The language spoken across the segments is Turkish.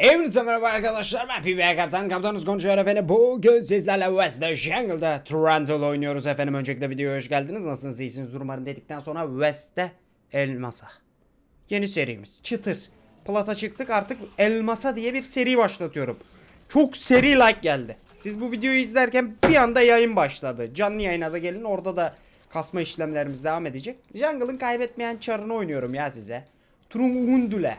Hepinize merhaba arkadaşlar ben PBA Kaptan Kaptanınız konuşuyor efendim. Bugün sizlerle West the Jungle'da Trundle oynuyoruz efendim. Öncelikle videoya hoş geldiniz. Nasılsınız iyisiniz? Umarım dedikten sonra West'te Elmasa. Yeni serimiz. Çıtır. Plata çıktık artık Elmasa diye bir seri başlatıyorum. Çok seri like geldi. Siz bu videoyu izlerken bir anda yayın başladı. Canlı yayına da gelin orada da Kasma işlemlerimiz devam edecek. Jungle'ın kaybetmeyen çarını oynuyorum ya size. Trundle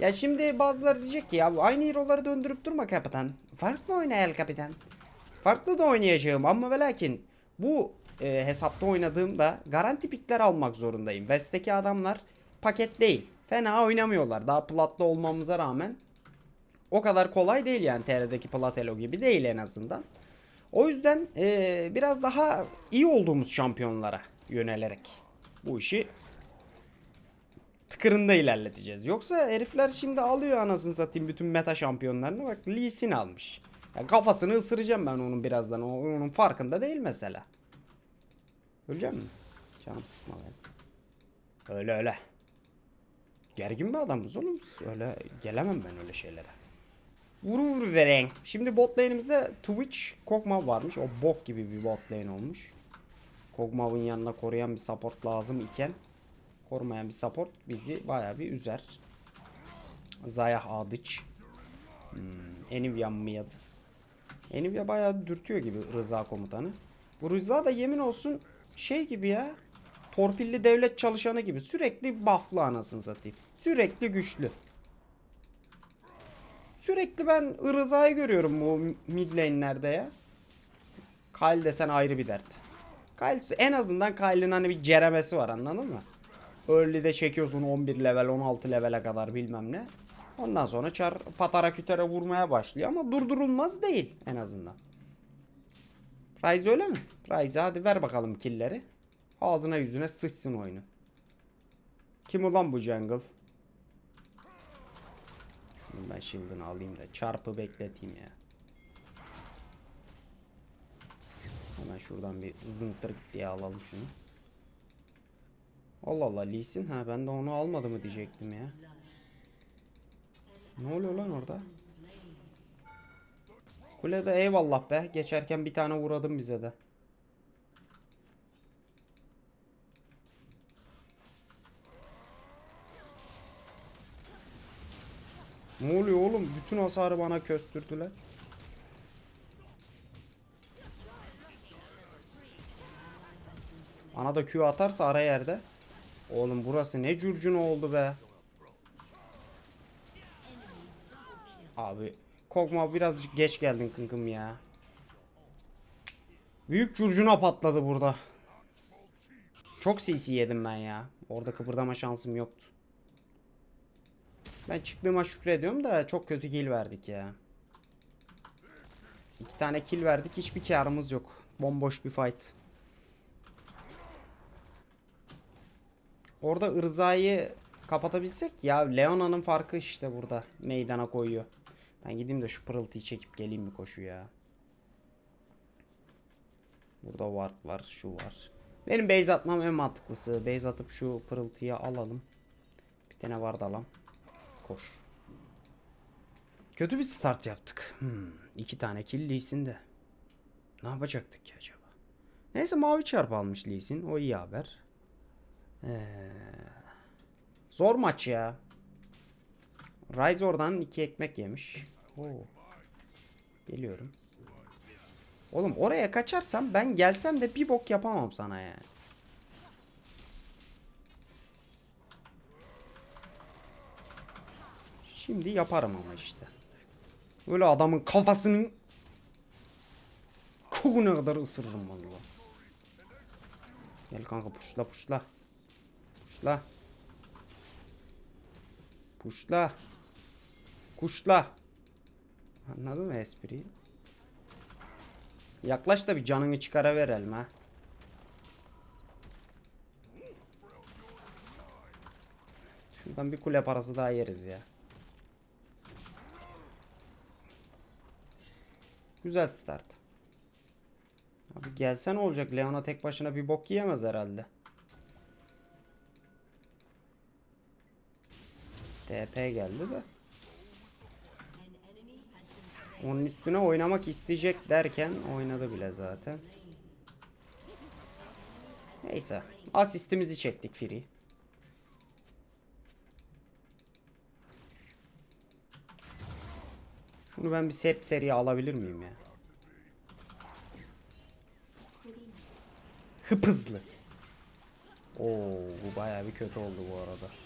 ya şimdi bazıları diyecek ki ya aynı hero'ları döndürüp durma kapitan. Farklı oyna el kapitan. Farklı da oynayacağım ama ve lakin bu e, hesapta oynadığımda garanti pikler almak zorundayım. West'teki adamlar paket değil. Fena oynamıyorlar. Daha platlı olmamıza rağmen o kadar kolay değil yani TR'deki Platelo gibi değil en azından. O yüzden e, biraz daha iyi olduğumuz şampiyonlara yönelerek bu işi tıkırında ilerleteceğiz. Yoksa herifler şimdi alıyor anasını satayım bütün meta şampiyonlarını. Bak Lee Sin almış. Ya kafasını ısıracağım ben onun birazdan. O, onun farkında değil mesela. Öleceğim mi? Canım sıkma ben. Öyle öyle. Gergin bir adamız oğlum. Öyle gelemem ben öyle şeylere. Vuru vuru veren. Şimdi bot lane'imizde Twitch Kog'Maw varmış. O bok gibi bir bot lane olmuş. Kog'Maw'ın yanına koruyan bir support lazım iken korumayan bir support bizi bayağı bir üzer. Zayah Adıç. Hmm, Enivya Miyad. Enivya bayağı dürtüyor gibi Rıza komutanı. Bu Rıza da yemin olsun şey gibi ya. Torpilli devlet çalışanı gibi. Sürekli bufflı anasını satayım. Sürekli güçlü. Sürekli ben Rıza'yı görüyorum bu mid lane'lerde ya. Kyle desen ayrı bir dert. Kyle en azından Kyle'ın hani bir ceremesi var anladın mı? Early'de çekiyorsun 11 level 16 levele kadar bilmem ne. Ondan sonra çar patara kütere vurmaya başlıyor ama durdurulmaz değil en azından. Ryze öyle mi? Ryze hadi ver bakalım killleri. Ağzına yüzüne sıçsın oyunu. Kim ulan bu jungle? Şunu ben shield'ını alayım da çarpı bekleteyim ya. Hemen şuradan bir zıntır diye alalım şunu. Allah Allah Lee. Ha ben de onu almadı mı diyecektim ya. Ne oluyor lan orada? Kulede eyvallah be. Geçerken bir tane vuradım bize de. Ne oluyor oğlum? Bütün hasarı bana köstürdüler. Ana da Q atarsa ara yerde. Oğlum burası ne curcuna oldu be. Abi Kogma birazcık geç geldin kınkım ya. Büyük curcuna patladı burada. Çok CC yedim ben ya. Orada kıpırdama şansım yoktu. Ben çıktığıma şükrediyorum da çok kötü kill verdik ya. İki tane kill verdik hiçbir karımız yok. Bomboş bir fight. Orada Irza'yı kapatabilsek ya Leona'nın farkı işte burada meydana koyuyor. Ben gideyim de şu pırıltıyı çekip geleyim mi koşu ya. Burada ward var şu var. Benim base atmam en mantıklısı. Base atıp şu pırıltıyı alalım. Bir tane ward alalım. Koş. Kötü bir start yaptık. Hmm, iki tane kill Lee Sin de. Ne yapacaktık ki acaba? Neyse mavi çarp almış Lee Sin. O iyi haber. Ee, zor maç ya. Ryze oradan iki ekmek yemiş. Oo. Geliyorum. Oğlum oraya kaçarsam ben gelsem de bir bok yapamam sana yani. Şimdi yaparım ama işte. Böyle adamın kafasının kuğuna kadar ısırırım vallahi. Gel kanka puşla puşla. Puşla. Puşla. Kuşla. Anladın mı espriyi? Yaklaş da bir canını çıkara verelim ha. Şuradan bir kule parası daha yeriz ya. Güzel start. Abi gelsen olacak. Leona tek başına bir bok yiyemez herhalde. TP geldi de. Onun üstüne oynamak isteyecek derken oynadı bile zaten. Neyse. Asistimizi çektik free. Şunu ben bir sep seri alabilir miyim ya? Hıp hızlı. Oo, bu bayağı bir kötü oldu bu arada.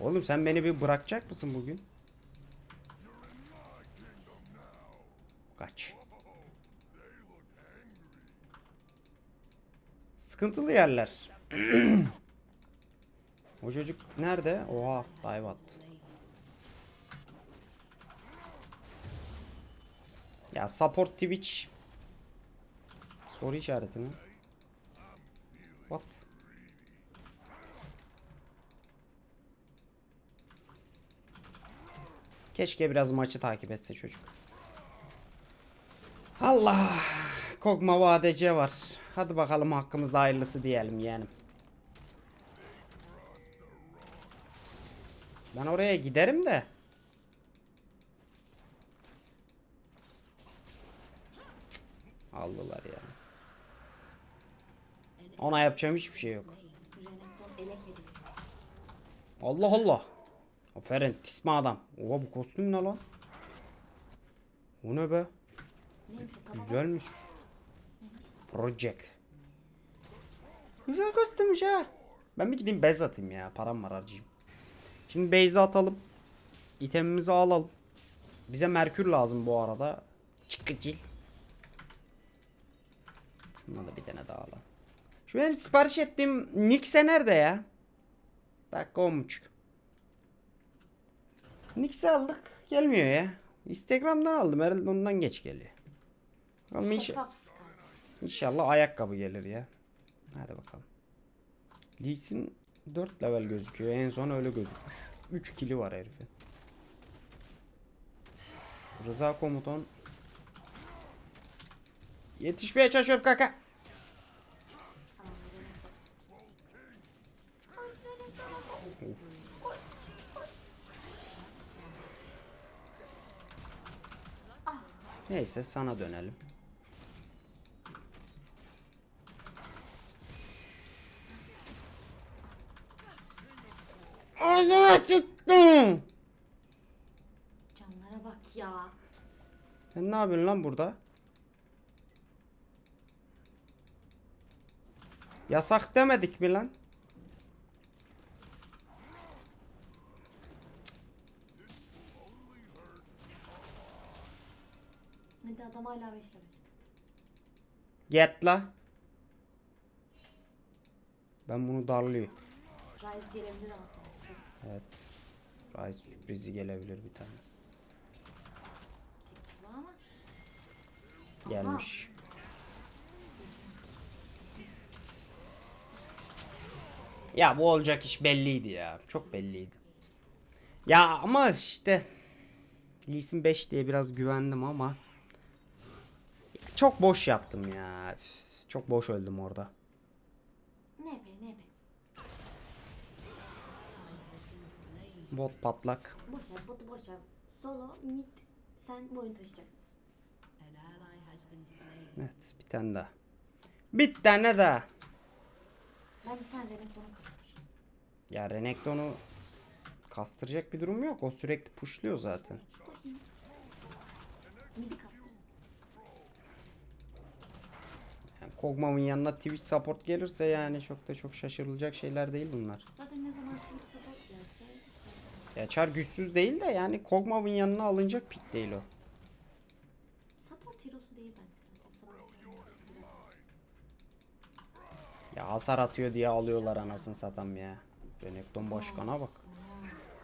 Oğlum sen beni bir bırakacak mısın bugün? Kaç. Sıkıntılı yerler. o çocuk nerede? Oha, dive attı. Ya support Twitch Soru işareti mi? Keşke biraz maçı takip etse çocuk. Allah! Kogma vadece var. Hadi bakalım hakkımızda hayırlısı diyelim yeğenim. Ben oraya giderim de. Aldılar ya. Ona yapacağım hiçbir şey yok. Allah Allah. Aferin tisma adam. Oha bu kostüm ne lan? Bu ne be? Neymiş o. Güzelmiş. Project. Güzel kostümmüş ha. Ben bir gideyim base atayım ya. Param var harcayayım. Şimdi base atalım. İtemimizi alalım. Bize merkür lazım bu arada. Çıkıcıl. Şundan da bir tane daha alalım. Şu benim sipariş ettiğim Nix'e nerede ya? Dakika 10.30. Nix'i aldık. Gelmiyor ya. Instagram'dan aldım. Herhalde ondan geç geliyor. Ama inş-. İnşallah ayakkabı gelir ya. Hadi bakalım. Lee Sin 4 level gözüküyor. En son öyle gözükmüş. 3 kili var herifin. Rıza komutan. Yetişmeye çalışıyorum kaka. Neyse sana dönelim. Ağzına sıktım. Canlara bak ya. Sen ne yapıyorsun lan burada? Yasak demedik mi lan? Hadi adam hala 5 level. Get la. Ben bunu darlıyor. Rise gelebilir ama sana. Evet. Rise sürprizi gelebilir bir tane. Ama. Gelmiş. Ya bu olacak iş belliydi ya. Çok belliydi. Ya ama işte Lee Sin 5 diye biraz güvendim ama çok boş yaptım ya. Üf, Çok boş öldüm orada. Ne be ne be. Bot patlak. Boş ver botu boş ver. Solo mid sen bu oyunu taşıyacaksınız. Evet bir tane daha. Bir tane daha. Bence sen Renekton'u kastır. Ya Renekton'u kastıracak bir durum yok. O sürekli pushluyor zaten. Midi kastır. Yani Kog'Maw'ın yanına Twitch support gelirse yani çok da çok şaşırılacak şeyler değil bunlar. Zaten ne zaman Twitch support gelse. Ya Char güçsüz değil de yani Kog'Maw'ın yanına alınacak pick değil o. Support hero'su değil bence zaten. Support Ya hasar atıyor diye alıyorlar anasını satam ya. Renekton başkana bak.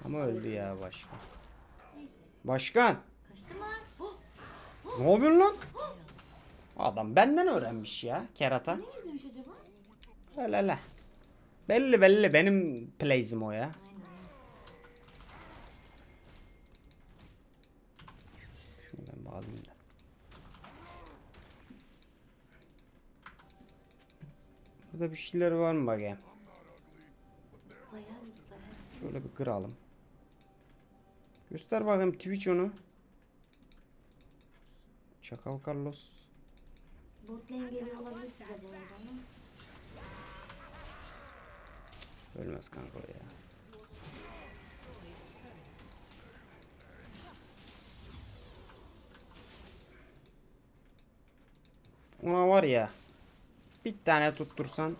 Ama öldü ya başkan. Neyse. Başkan! Kaçtı mı? Oh! Ne yapıyorsun lan? Adam benden öğrenmiş ya kerata. Seni mi izlemiş acaba? Öyle öyle. Belli belli benim plays'im o ya. Şunu ben bağlayayım da. Burada bir şeyler var mı bakayım? Şöyle bir kıralım. Göster bakayım Twitch onu. Çakal Carlos. Bot lane geliyor olabilir size bu arada ama. Ölmez kanka o ya. Ona var ya. Bir tane tuttursan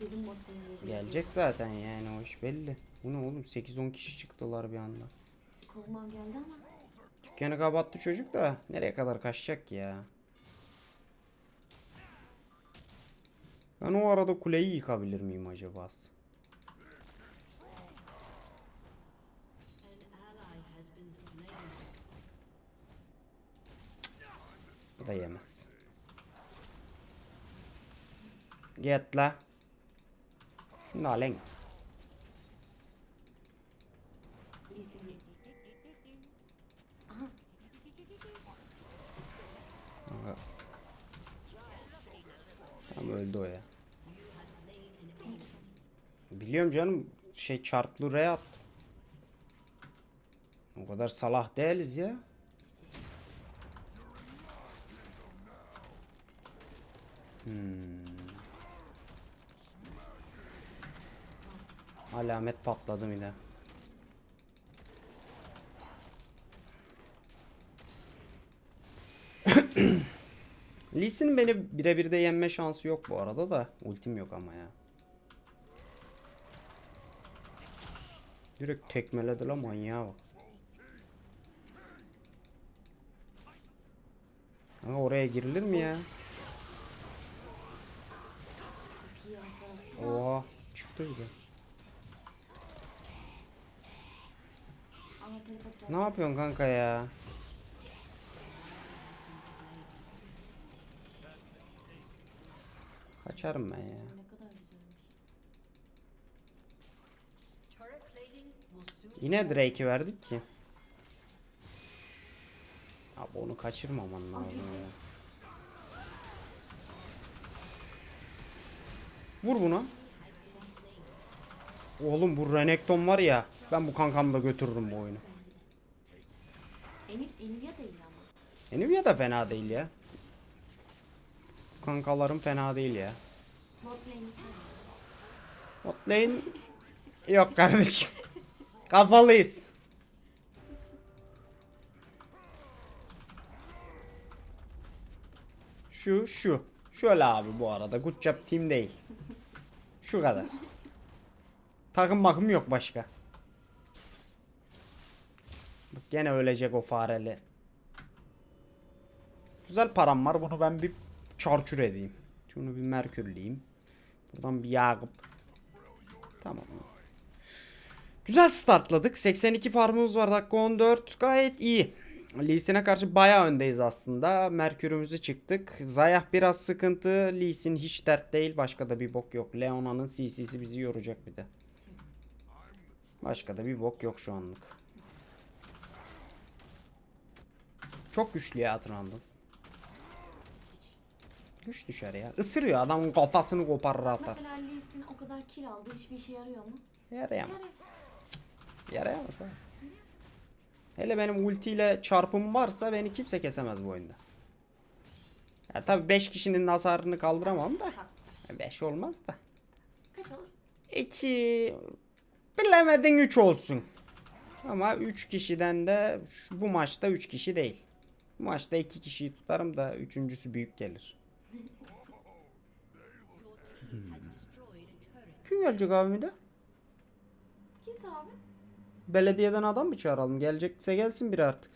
Dedim bot lane geliyor. gelecek zaten yani o iş belli. Bu ne oğlum 8-10 kişi çıktılar bir anda. Kovmam geldi ama. Dükkanı kapattı çocuk da nereye kadar kaçacak ya? Ben o arada kuleyi yıkabilir miyim acaba? Bu da yemez. Git la. Şunu da. Tam öldü o ya. Biliyorum canım şey çarplı attı. O kadar salah değiliz ya. Hmm. Alamet patladı yine. Lee Sin'in beni birebir de yenme şansı yok bu arada da. Ultim yok ama ya. Direkt tekmeledi la manyağa bak. Ama oraya girilir mi ya? Oha çıktı bir de. Ne yapıyorsun kanka ya? Kaçarım ben ya. Ne kadar güzelmiş. Yine Drake'i verdik ki. Abi onu kaçırmaman lazım ya. Vur buna. Oğlum bu Renekton var ya. Ben bu kankamla götürürüm bu oyunu. Enivia değil ama. Nvidia da fena değil ya. Kankalarım fena değil ya. Bot lane yok kardeşim. Kafalıyız. Şu şu. Şöyle abi bu arada. Good job team değil. Şu kadar. Takım bakım yok başka. Bak gene ölecek o fareli. Güzel param var. Bunu ben bir çarçur edeyim. Şunu bir merkürleyeyim. Buradan bir Yakup. Tamam. Güzel startladık. 82 farmımız var. Dakika 14. Gayet iyi. Lee Sin'e karşı bayağı öndeyiz aslında. Merkürümüzü çıktık. Zayah biraz sıkıntı. Lee Sin hiç dert değil. Başka da bir bok yok. Leona'nın CC'si bizi yoracak bir de. Başka da bir bok yok şu anlık. Çok güçlü ya Trundle. Güç düşer ya. Isırıyor adamın kafasını koparır atar. Mesela Lee Sin o kadar kill aldı. Hiçbir işe yarıyor mu? Yarayamaz. Yarayamaz ha. Hele benim ultiyle çarpım varsa beni kimse kesemez bu oyunda. Ya tabi 5 kişinin hasarını kaldıramam da. Ha. 5 olmaz da. Kaç olur? 2 bilemedin 3 olsun. Ama 3 kişiden de şu, bu maçta 3 kişi değil. Bu maçta 2 kişiyi tutarım da üçüncüsü büyük gelir. Hmm. Kim gelecek abi de? Kimse abi? Belediyeden adam mı çağıralım? Gelecekse gelsin biri artık.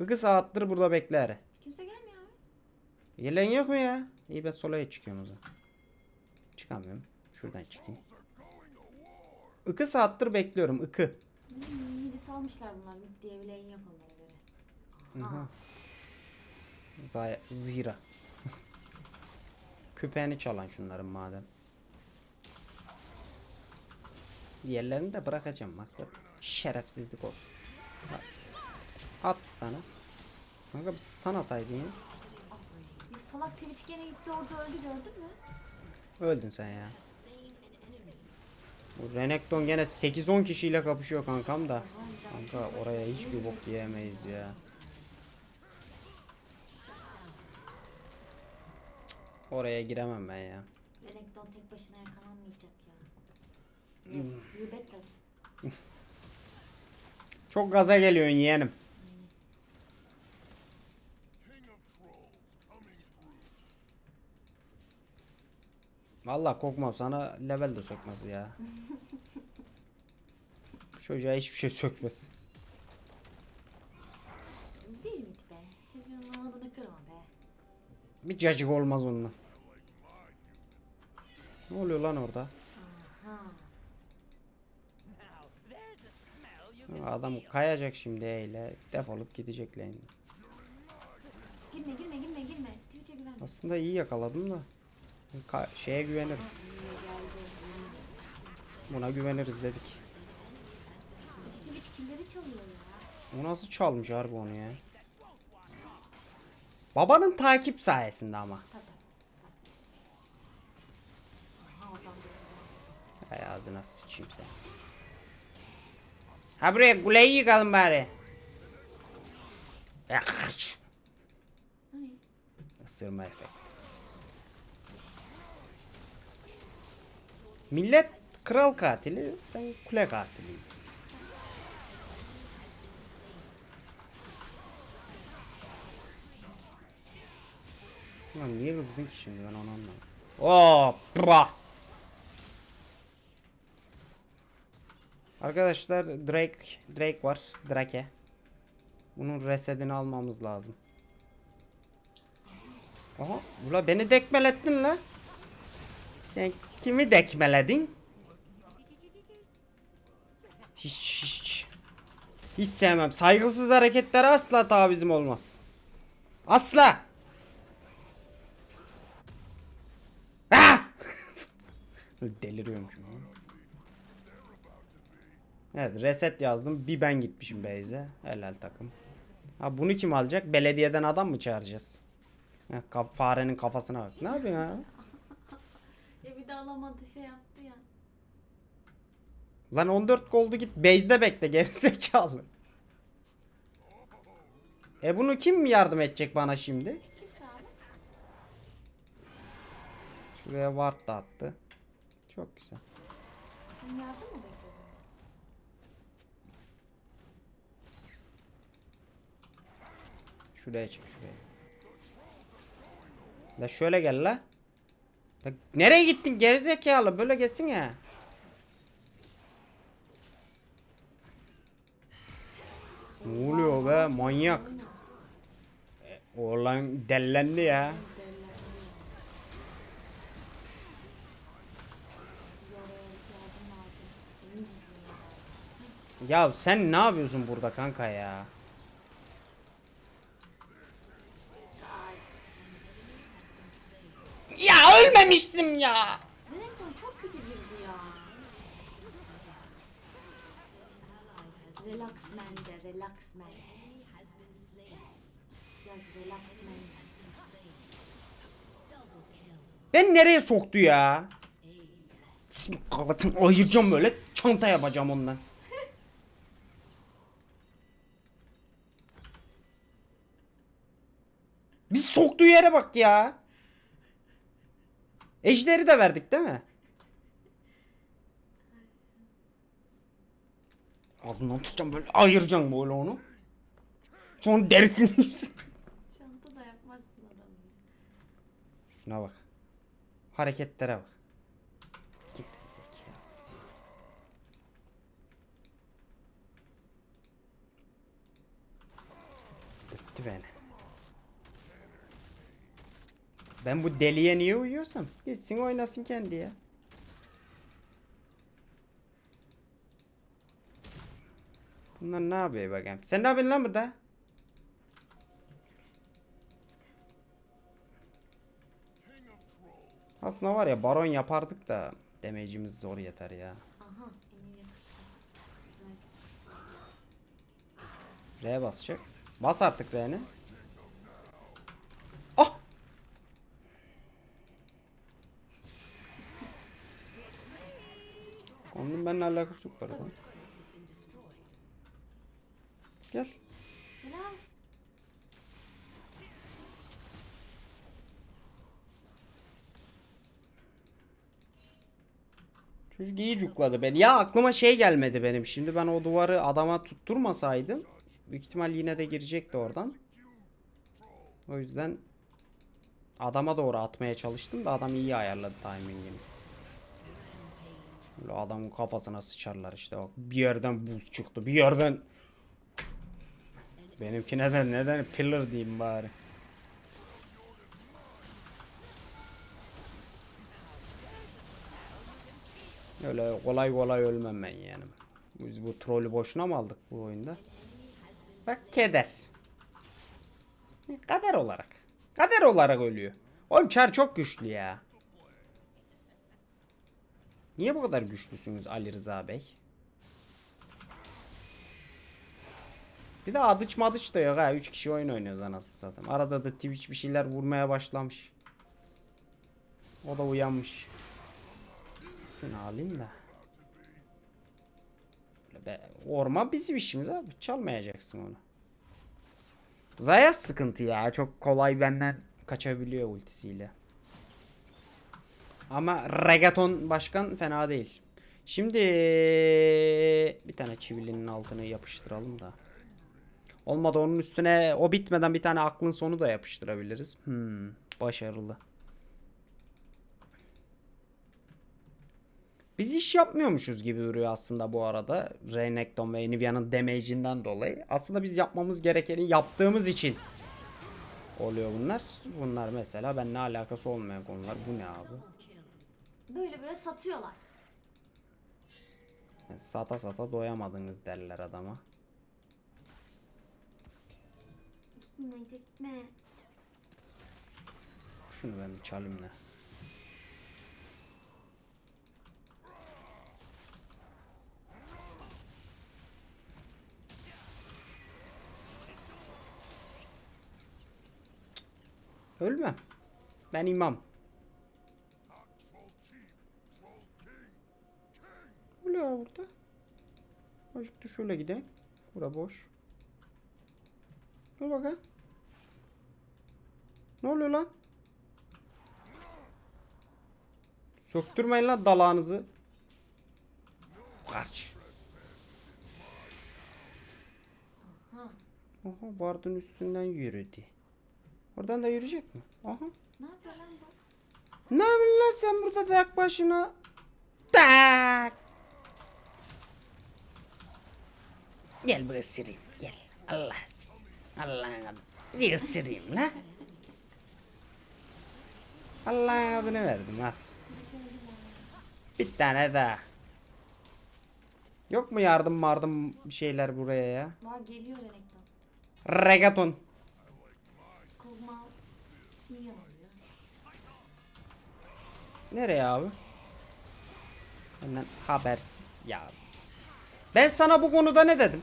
İki saattir burada bekler. Kimse gelmiyor abi. Gelen yok mu ya? İyi ben solaya çıkıyorum o zaman. Çıkamıyorum. Şuradan çıkayım. İki saattir bekliyorum. Hmm, midi salmışlar bunlar. Mid diye bile yok onlara göre. Aha. Aha. Zaya, zira. Köpeğini çalan şunların madem. Diğerlerini de bırakacağım maksat. Şerefsizlik olsun. At, stun'ı. Kanka bir stun ataydın ya. Bir salak Twitch gene gitti orada öldü gördün mü? Öldün sen ya. Bu Renekton gene 8-10 kişiyle kapışıyor kankam da. Kanka oraya hiçbir bok yiyemeyiz ya. Cık, Oraya giremem ben ya. Renekton tek başına yakalanmayacak ya. Yok, you better. Çok gaza geliyorsun yeğenim. Vallahi korkmam sana level de sökmez ya. Bu Çocuğa hiçbir şey sökmez. Bir ümit be. Çocuğun umudunu kırma be. Bir cacık olmaz onunla. Ne oluyor lan orada? Aha. Adam kayacak şimdi eyle. Defolup gidecek lane. Girme girme girme girme. Twitch'e güvenme. Aslında iyi yakaladım da. Ka- şeye güvenirim. Buna güveniriz dedik. Twitch killleri çalıyor ya. O nasıl çalmış harbi onu ya? Babanın takip sayesinde ama. Hay ağzına sıçayım sen. Ha buraya kuleyi yıkalım bari. Isırma efekt. Millet kral katili, ben kule katiliyim. Lan niye kızdın ki şimdi ben onu anlamadım. Hoppa. Arkadaşlar Drake Drake var. Drake. Bunun resetini almamız lazım. Aha, ula beni dekmelettin la. Sen kimi dekmeledin? Hiç hiç. Hiç sevmem. Saygısız hareketlere asla tavizim olmaz. Asla. Ah! Deliriyorum şu an. Evet reset yazdım. Bir ben gitmişim Beyze. Helal takım. Ha bunu kim alacak? Belediyeden adam mı çağıracağız? Ha, kaf- farenin kafasına bak. Ne yapıyorsun ya? Ya bir de alamadı şey yaptı ya. Lan 14 goldu git base'de bekle gerizekalı. E bunu kim yardım edecek bana şimdi? Kimse abi. Şuraya ward da attı. Çok güzel. Sen yardım mı bekliyordun? Şuraya çık şuraya. La şöyle gel la. La nereye gittin gerizekalı böyle geçsin ya. Ne oluyor be manyak. E, Oğlan dellendi ya? Ya sen ne yapıyorsun burada kanka ya? Ölmemiştim ya. Renekton çok kötü girdi ya. Relax man de, relax man. Yaz relax man. Ben nereye soktu ya? İsmi kapatın ayıracağım böyle çanta yapacağım ondan. Biz soktuğu yere bak ya. Ejderi de verdik değil mi? Ağzından tutacağım böyle ayıracağım böyle onu. Sonra derisini Çanta da yapmazsın adamı. Şuna bak. Hareketlere bak. Git zekalı. Dürttü beni. Ben bu deliye niye uyuyorsam? Gitsin oynasın kendi ya. Bunlar ne yapıyor bakayım? Sen ne yapıyorsun lan burada? Aslında var ya baron yapardık da demeyicimiz zor yeter ya. R basacak. Bas artık R'ni. Onun alakası yok arada. Gel. Çocuk iyi cukladı beni. Ya aklıma şey gelmedi benim. Şimdi ben o duvarı adama tutturmasaydım büyük ihtimal yine de girecekti oradan. O yüzden adama doğru atmaya çalıştım da adam iyi ayarladı timingini. Böyle adamın kafasına sıçarlar işte bak. Bir yerden buz çıktı. Bir yerden Benimki neden neden pillar diyeyim bari. Öyle kolay kolay ölmem ben yani. Biz bu trolü boşuna mı aldık bu oyunda? Bak keder. Kader olarak. Kader olarak ölüyor. Oğlum çar çok güçlü ya. Niye bu kadar güçlüsünüz Ali Rıza Bey? Bir de adıç madıç da yok ha. 3 kişi oyun oynuyoruz anasını satayım. Arada da Twitch bir şeyler vurmaya başlamış. O da uyanmış. Seni alayım da. Be, orman bizim işimiz abi. Çalmayacaksın onu. Zaya sıkıntı ya. Çok kolay benden kaçabiliyor ultisiyle. Ama Regaton başkan fena değil. Şimdi bir tane çivilinin altını yapıştıralım da. Olmadı onun üstüne o bitmeden bir tane aklın sonu da yapıştırabiliriz. Hmm, başarılı. Biz iş yapmıyormuşuz gibi duruyor aslında bu arada. Renekton ve Nivea'nın damage'inden dolayı. Aslında biz yapmamız gerekeni yaptığımız için oluyor bunlar. Bunlar mesela benimle alakası olmayan konular. Bu ne abi? Böyle böyle satıyorlar. Sata sata doyamadınız derler adama. Gitme gitme. Şunu ben çalayım da. Ölmem. Ben imam. Öyle ya burada. Azıcık da şöyle gidelim. Bura boş. Gel bakalım. Ne oluyor lan? Söktürmeyin lan dalağınızı. Kaç. Ha. Aha vardın üstünden yürüdü. Oradan da yürüyecek mi? Aha. Ne yapıyor lan bu? Ne yapıyorsun lan sen burada tek başına? Tak. Gel buraya ısırayım. Gel. Allah. Allah'ın adını. Bir ısırayım lan. Allah'ın adını verdim al. Bir tane daha. Yok mu yardım mardım bir şeyler buraya ya? Var geliyor. Regaton. Niye oluyor? Nereye abi? Benden habersiz ya. Ben sana bu konuda ne dedim?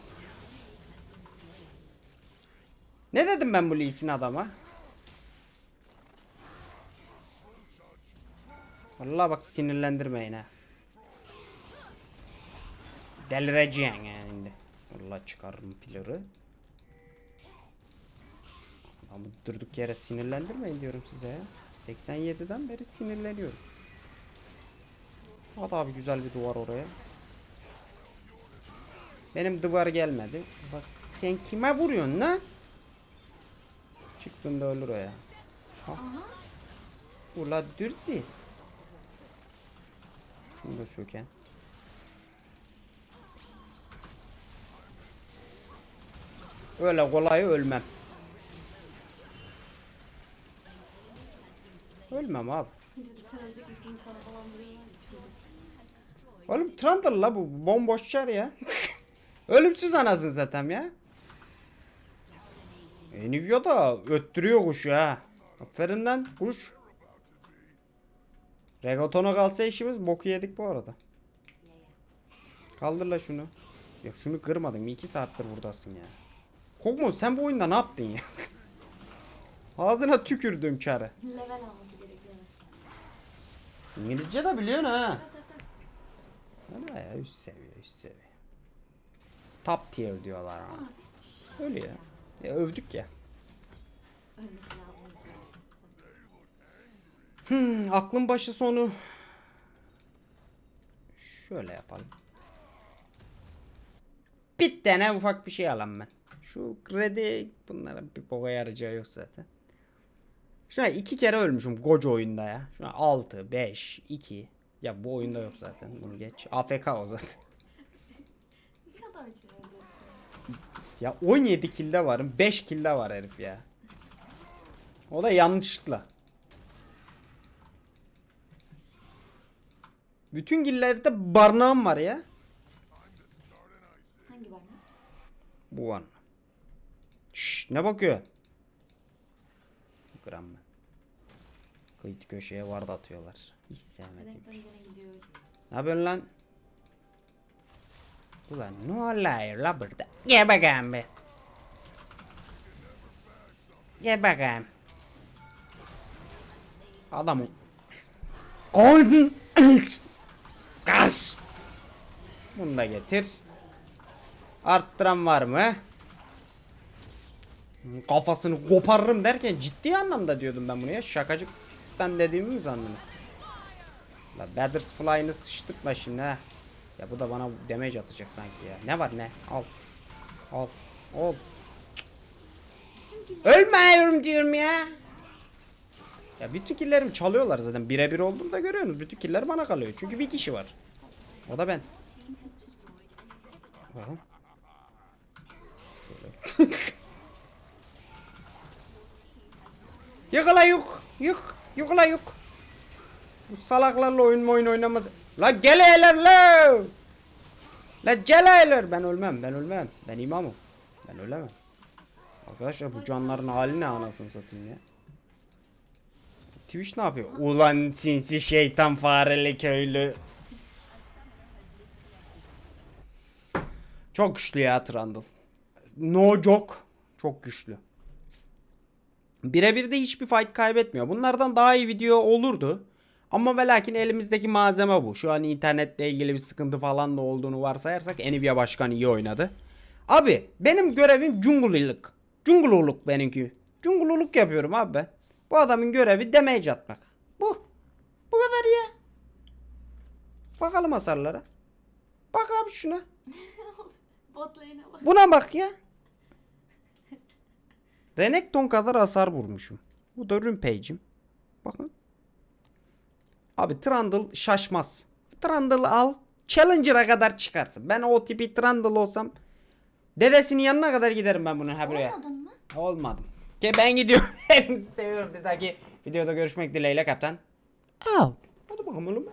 Ne dedim ben bu Lee Sin adama? Vallahi bak sinirlendirmeyin ha. Delireceksin yani şimdi. Vallahi çıkarırım pilları. Ama durduk yere sinirlendirmeyin diyorum size ya. 87'den beri sinirleniyorum. At abi güzel bir duvar oraya. Benim duvar gelmedi. Bak sen kime vuruyorsun lan? Çıktığında ölür o ya. Ha. Ula dürsi. Şunu da söken. Öyle kolay ölmem. Ölmem abi. Oğlum Trundle la bu bomboş çar ya. Ölümsüz anasını zaten ya. E, Nivea da öttürüyor kuşu ha. Aferin lan kuş. Regatona kalsa işimiz boku yedik bu arada. Kaldır la şunu. Ya şunu kırmadın. 2 saattir buradasın ya. Kokmo sen bu oyunda ne yaptın ya? Ağzına tükürdüm çarı. Level alması gerekiyor. İngilizce de biliyorsun ha. Öyle ya üst seviye üst seviye. Top tier diyorlar ona. Öyle ya. Ya övdük ya. Hmm, aklın başı sonu. Şöyle yapalım. Bir tane ufak bir şey alayım ben. Şu kredi bunlara bir boka yarayacağı yok zaten. Şuna iki kere ölmüşüm koca oyunda ya. Şuna 6, 5, 2. Ya bu oyunda yok zaten bunu geç. AFK o zaten. Ne kadar için öldürsün? Ya 17 kilde varım 5 kilde var herif ya. O da yanlışlıkla. Bütün gillerde barnağım var ya. Hangi barnak? Bu var. Şşş ne bakıyor? Gram ben. Kıyıt köşeye vardı atıyorlar. Hiç gene gidiyor. Ne yapıyorsun lan? Ulan ne oluyor la burada? Gel bakayım be. Gel bakayım. Adamı. Koydun. Kaç. Bunu da getir. Arttıran var mı? Kafasını koparırım derken ciddi anlamda diyordum ben bunu ya. Şakacıktan dediğimi mi sandınız? La Batters Fly'ını sıçtıkma şimdi ha. Ya bu da bana damage atacak sanki ya. Ne var ne? Al. Al. Al. Ölmüyorum diyorum ya. Ya bütün killerimi çalıyorlar zaten. Birebir olduğumda görüyorsunuz. Bütün killer bana kalıyor. Çünkü bir kişi var. O da ben. Bakın. Şöyle. Yakala yok. Yok. Yakala yok. Bu salaklarla oyun oyun oynamaz. La geleler la. La geleler. Ben ölmem ben ölmem. Ben imamım. Ben ölemem. Arkadaşlar bu canların hali ne anasını satayım ya. Twitch ne yapıyor? Ulan sinsi şeytan fareli köylü. Çok güçlü ya Trundle. No joke. Çok güçlü. Birebir de hiçbir fight kaybetmiyor. Bunlardan daha iyi video olurdu. Ama ve lakin elimizdeki malzeme bu. Şu an internetle ilgili bir sıkıntı falan da olduğunu varsayarsak Nvidia başkan iyi oynadı. Abi benim görevim jungululuk. Jungululuk benimki. Jungululuk yapıyorum abi ben. Bu adamın görevi damage atmak. Bu. Bu kadar ya. Bakalım hasarlara. Bak abi şuna. Bot lane'e bak. Buna bak ya. Renekton kadar hasar vurmuşum. Bu da Rampage'im. Bakın. Abi Trundle şaşmaz. Trundle al. Challenger'a kadar çıkarsın. Ben o tipi Trundle olsam dedesinin yanına kadar giderim ben bunun ha buraya. Olmadın mı? Olmadım. Ki ben gidiyorum. Hepinizi seviyorum. Bir dahaki videoda görüşmek dileğiyle kaptan. Al. Hadi bakalım oğlum.